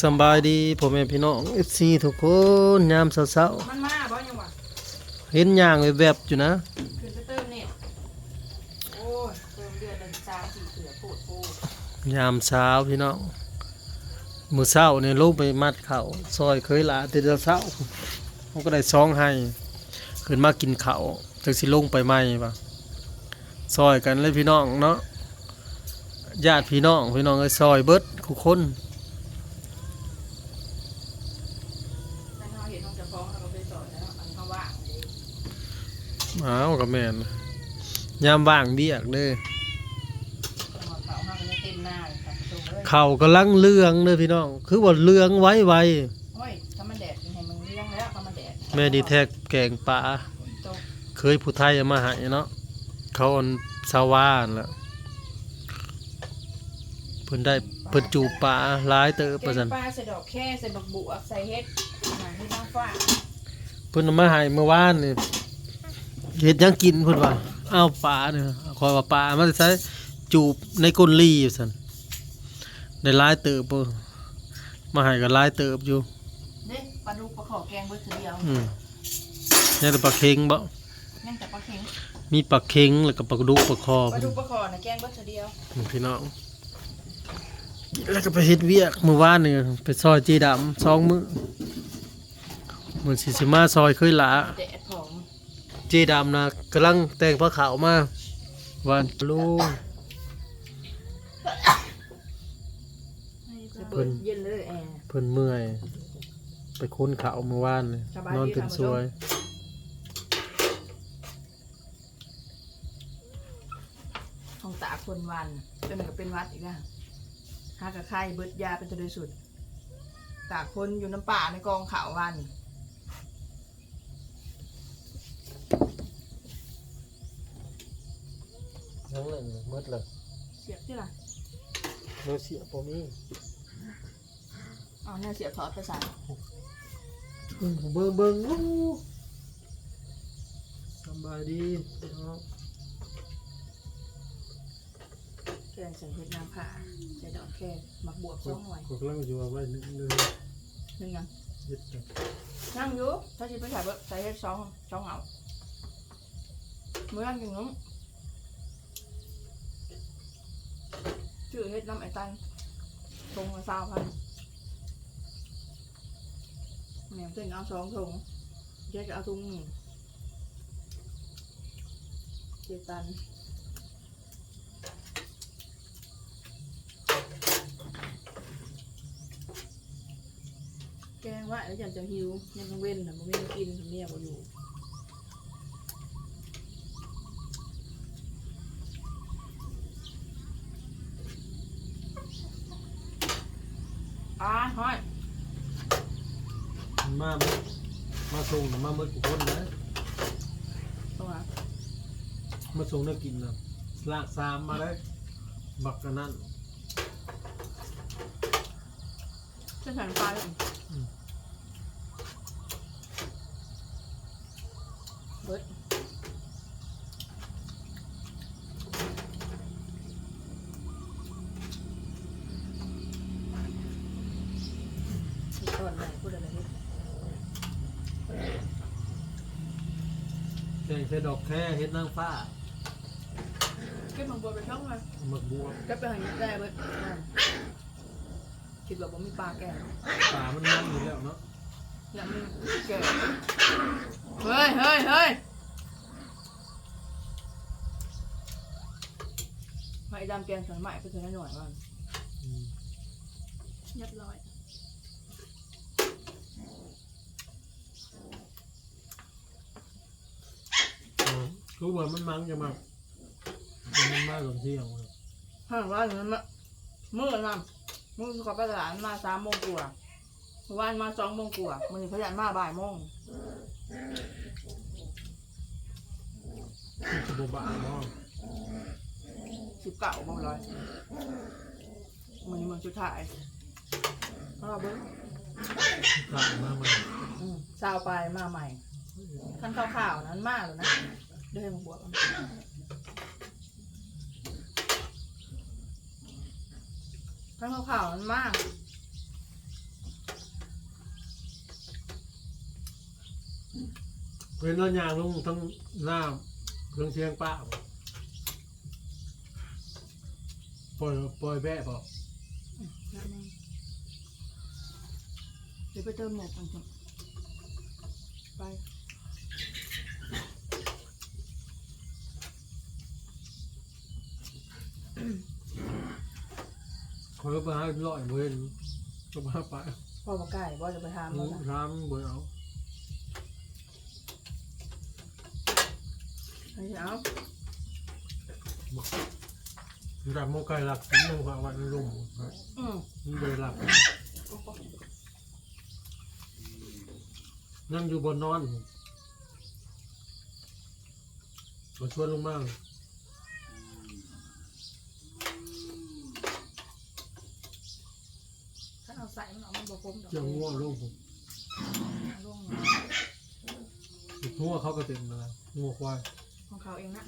สำบายดีพ่อแม่พี่น้อง FC ทุกคนยามเช้ามันมาบ่ยังวะๆเห็นย่างแวบๆอยู่นะคือจะเติมเนี่ยโอ้ยเติมเดือนละสามสี่เสือโปวดโปวดยามเช้าพี่น้องมื้อเช้านี่ลงไปมัดข้าวซอยเคยหลาแต่เช้าเขาก็ได้ซองให้ขึ้นมากินข้าวจักสิลงไปใหม่ปะซอยกันเลยพี่น้องเนาะญาติพี่น้องพี่น้องเอ้ยซอยเบิดทุกคน แต่เขาเห็นน้องจะฟ้องเราก็ไปสอนแล้วอันเขาว่างเลย อ้าวก็แม่นยามว่างเบียกเด้อจังหวะเขาห้างมันเต็มหน้าเลยค่ะตรงเลยข้าวกำลังเลืองเด้อพี่น้อง คือว่าเลืองไว้ไวโอ้ยถ้ามันแดดยังไงมันเลี้ยงแล้วถ้ามันแดดแม่ดีแท็กแกงปลาตกเคยผู้ไทยเอามาให้เนาะเขาเอนสาวานแล้วเพิ่นได้เพิ่นจูบปลาหลายเติบเก็ว่าซั่นบปลาใส่ดอกแค่ใส่บักบัวใส่เฮ็ดหาที่น้องฟ้าเพิ่นเอามาให้เมื่อวานนี่ เฮ็ดหยังกินเพิ่นว่าอ้าวปลาเนี่ยขอยว่าปลามาใช้จูบในก้นลี่ว่าซั่นได้หลายเติบบ่มาให้ก็หลายเติบอยู่เด้ปลาดุกปลาขอแกงเบิดเถือเดียวอืมยังแต่ปลาเค็งบ่ยังแต่ปลาเค็งมีปลาเค็งแล้วก็ปลาดุกปลาคอปลาดุกปลาขอนะแกงเบิดเถือเดียวพี่น้องแล้วก็ไปเฮ็ดเวียกมื้อวานนี่ไปซอยจีดำสองมื้อมื้อสิสิมาซอยเคยหลาแดดผอม จีดำนะกำลังแต่งผ้าขาวมาวันลูกจะเปิดเย็นเลยแอร์เพิ่นเมื่อย ไปค้นเขาวเมื่อวานนี่สบายดีนอนตื่นค่ะ สวย ของตาคนวันจนก็เป็นวัดอีกแล้วหากระไข้เบิดยาเป็นตัวโดยสุด ตากคนอยู่น้ำป่าในกองเขาวัน ยังเลยหมดเลยเสียบที่ไรเนื้อเสียบ่มีเอาเนี่ยเสียบถอดไปใส่อืมเบิ่งเบิ่งอู้สำบายดีพี่น้องแกงใส่เห็ดนางผ่าใส่ดอกแค่หมักบวบสองหน่วยก็กำลังอยู่ว่าไว้นึงนึงหนึ่งยังเฮ็ดกันนั่งอยู่ถ้าชิไปใส่เบิดใส่เห็ดสองสองเอาเมื่อกินน้ำ ชื่อเห็ดน้ำไอ้ตันทงละสามพันแหม่เส้นเอาสองถุงเจ๊จะเอาถุงหนึ่งเจตันแกงว่าแล้วอยากจะหิวยังต้องเว้นแต่มันไม่ได้กินทำเนี่ยบ่อยู่อ่าห้อย มาเบิดมาส่งน่ะมาเมื่อกูคนนะตรงไหนมาส่งได้กินนะลากสามมาได้บักกันนั่นเส้นแผ่นไฟอืมเบิดก่อนไหนพูดอะไรนิด แกงใส่ดอกแค่เฮ็ดนางฟ้าเก็บมังบัวไปช่องมาหมึกบัวเก็บไปหันได้เบิดนั่นคิดว่าผมมีปลาแก่ป่ามันมันอยู่แล้วเนาะยังมีแก่เฮ้ยเฮ้ยเฮ้ยมาไอ้ดำแกงสวนใหม่ไปเจอหน่อยก่อนอืม เรียบร้อย รู้ว่ามันมังจะมามันมาตอนเที่ยงเลยห้างว่าอย่างนั้นมะมื่อนำมื่อขอไปตลาดมาสามโมงกว่าเมื่อวานมาสองโมงกว่ามันนี้เขายันมาบ่ายโมงคือบบะเนาะสิบเก้าโมงร้อยมันนี้มันสุดท้ายเอาเบิ้งขาดมาใหม่อืมซาวไปมาใหม่ขั้นข้าวๆนั้นมาแล้วนะ ได้มาบวกกันทั้งขาวๆมันมากเว้นนอนยางลุงทั้งหน้าเครื่องเสียงป้าปล่อยปล่อยแบะบอกแล้วมันเดี๋ยวไปเติมแหนกกันก่อนไป คอยไปหาลอยเว้นก็มาไปพ่อบอกไก่บ่จะไปทำหมูบ่จ้ะทำบ่เอาไม่เอาดับโมไก่หลักนี่ยังว่าวันลุ่มครับอืมมันเลยหลักนั่งอยู่บนนอนมาชวนลงมาถ้าเอาใส่ มันออกมันบ่คมดอกเจียวงัวลงผมเอาลงงัวเขาก็เต็มเลยงัวควายของเขาเองนะ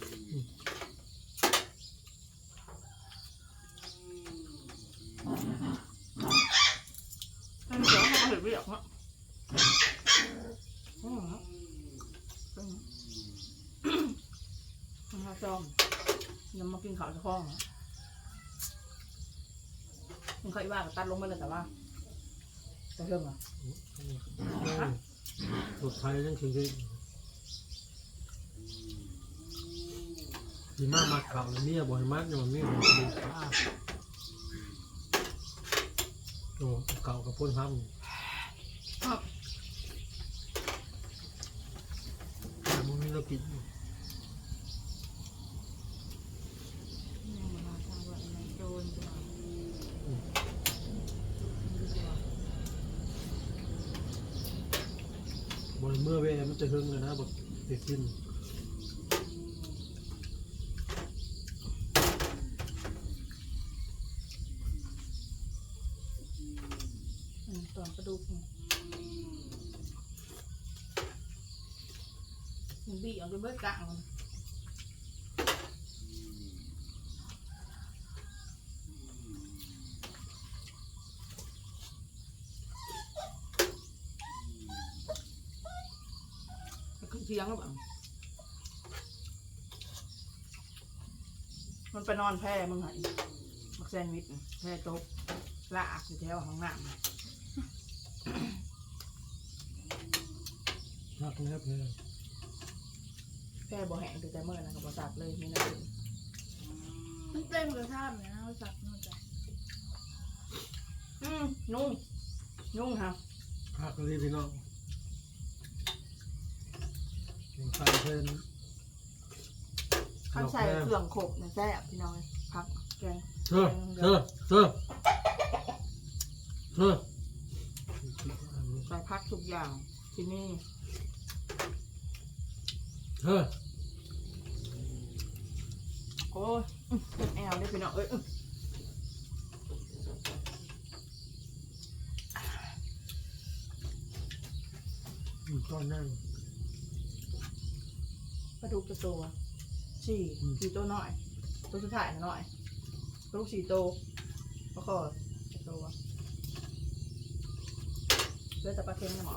อันนี้เดี๋ยวเขาเอาเห็ดเรียกเนาะอืมอืมมันมาจอมยังมากินข้าวจะคล้องอะมันเคยว่าก็ตัดลงไปเลยแต่ว่า จะเพิ่มอะรถไทยยังถึงที่ดีมากมัดเข่าเลยนี่ยบ่อยมัดอย่างนี้มันดีขาโอ้เก่ากับพ่นทำแต่มึงนี่เรากินบนเมื่อเวมันจะหึงเลยนะบทติดสิ้นตอนกระดูกมันบีออกไปเบิดกลางมันขึ้น เชียงหรือเปล่ามันไปนอนแพร่มึงไงมักแซนด์วิชน่ะแพร่โต๊ะลากอยู่แถวห้องน้ำน่ะรักแล้วเพื่อนแค่บ่แห้งแต่เมื่อนั้นก็บ่สับเลยมีน้ำดื่มมันเต็มกระทามเลยนะเขาสับนู่นจ้ะอืมนุ่งนุ่งครับพักเลยพี่น้อง ยังใส่เพิ่นข้างใส่เครื่องขบเนี่ยแซ่บพี่น้องพักแกงเธอเธอเธอเธอใส่พักทุกอย่างที่นี่เธอโอ้ยอื้อเป็นแอลได้พี่น้องเอ้ยอื้ออยู่ตอนนั่ง ปลาดุกจะตัวสี่อืมสี่ตัวหน่อยตัวสุดท้ายนะหน่อยปลาดุกสี่ตัวปลาคอตัวเหลือแต่ปลาเค็มนะหมอ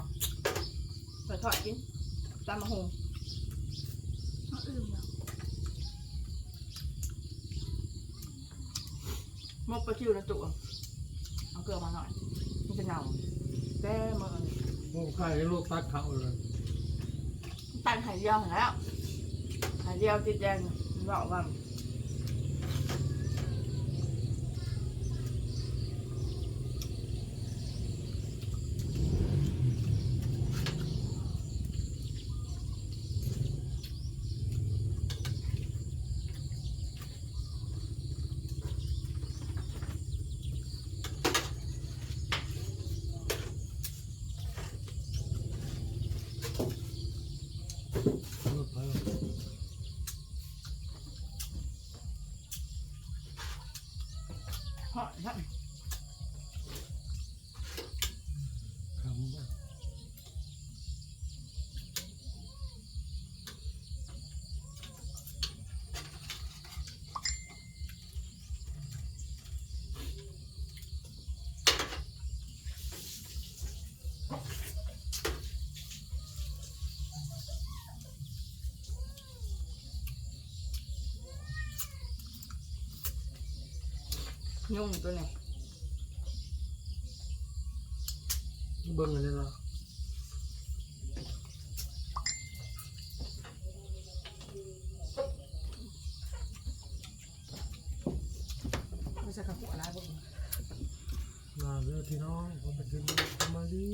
ใส่ทอดกินตามมะฮงเขาอื่นแบบมกปลาชิวนะตัวเอาเกลือมาหน่อยมันจะเหงาแก้มือพวกใครลูกตัดเขาเลยตันหายเดียวเห็นแล้ว หายเดี ยวติดแดงมันบอกว่ายุ่งตัวนี้เบิ่งอันนี้ละไม่ใช่กระปุกอะไรพวกนี้ลาเด้อพี่น้องผมไปกินมาดี